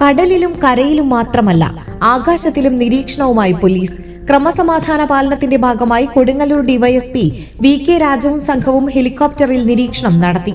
കടലിലും കരയിലും മാത്രമല്ല ആകാശത്തിലും നിരീക്ഷണവുമായി പോലീസ് ക്രമസമാധാന പാലനത്തിന്റെ ഭാഗമായി കൊടുങ്ങല്ലൂർ ഡിവൈഎസ്പി വി കെ രാജവും സംഘവും ഹെലികോപ്റ്ററിൽ നിരീക്ഷണം നടത്തി.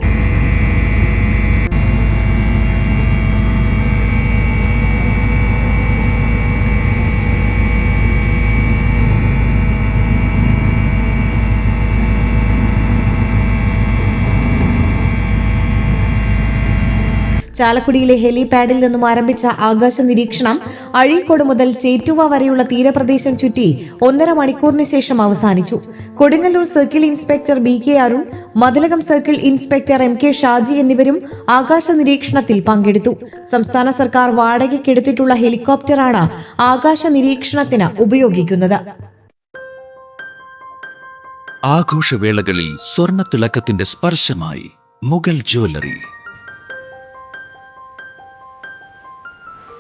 ചാലക്കുടിയിലെ ഹെലിപാഡിൽ നിന്നും ആരംഭിച്ച ആകാശ നിരീക്ഷണം അഴീക്കോട് മുതൽ ചേറ്റുവ വരെയുള്ള തീരപ്രദേശം ചുറ്റി ഒന്നര മണിക്കൂറിന് ശേഷം അവസാനിച്ചു. Kodungallur circle inspector B K Arun Mathilakam circle inspector M K Shaji എന്നിവരും ആകാശ നിരീക്ഷണത്തിൽ പങ്കെടുത്തു. സംസ്ഥാന സർക്കാർ വാടകയ്ക്കെടുത്തിട്ടുള്ള ഹെലികോപ്റ്ററാണ് ആകാശ നിരീക്ഷണത്തിന് ഉപയോഗിക്കുന്നത്. ആഘോഷവേളകളിൽ സ്വർണ തിളക്കത്തിന്റെ സ്പർശമായി മുഗൾ ജ്വല്ലറി.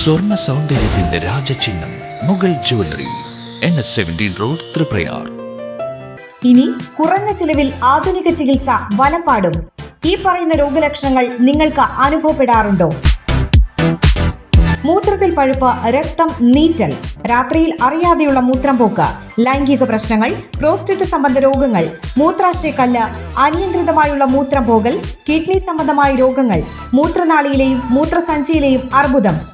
സ്വർണ സൗന്ദര്യത്തിന്റെ രാജചിഹ്നം Mughal jewellery N S seventeen road Triprayar. ഇനി കുറഞ്ഞ ചിലവിൽ ആധുനിക ചികിത്സ വലപ്പാടും. ഈ പറയുന്ന രോഗലക്ഷണങ്ങൾ നിങ്ങൾക്ക് അനുഭവപ്പെടാറുണ്ടോ? മൂത്രത്തിൽ പഴുപ്പ് രക്തം നീറ്റൽ. രാത്രിയിൽ അറിയാതെയുള്ള മൂത്രം പോക്ക് ലൈംഗിക പ്രശ്നങ്ങൾ പ്രോസ്റ്റേറ്റ് സംബന്ധ രോഗങ്ങൾ മൂത്രാശയക്കല്ല് അനിയന്ത്രിതമായുള്ള മൂത്രം പോകൽ കിഡ്നി സംബന്ധമായ രോഗങ്ങൾ മൂത്രനാളിയിലെയും മൂത്രസഞ്ചിയിലെയും അർബുദം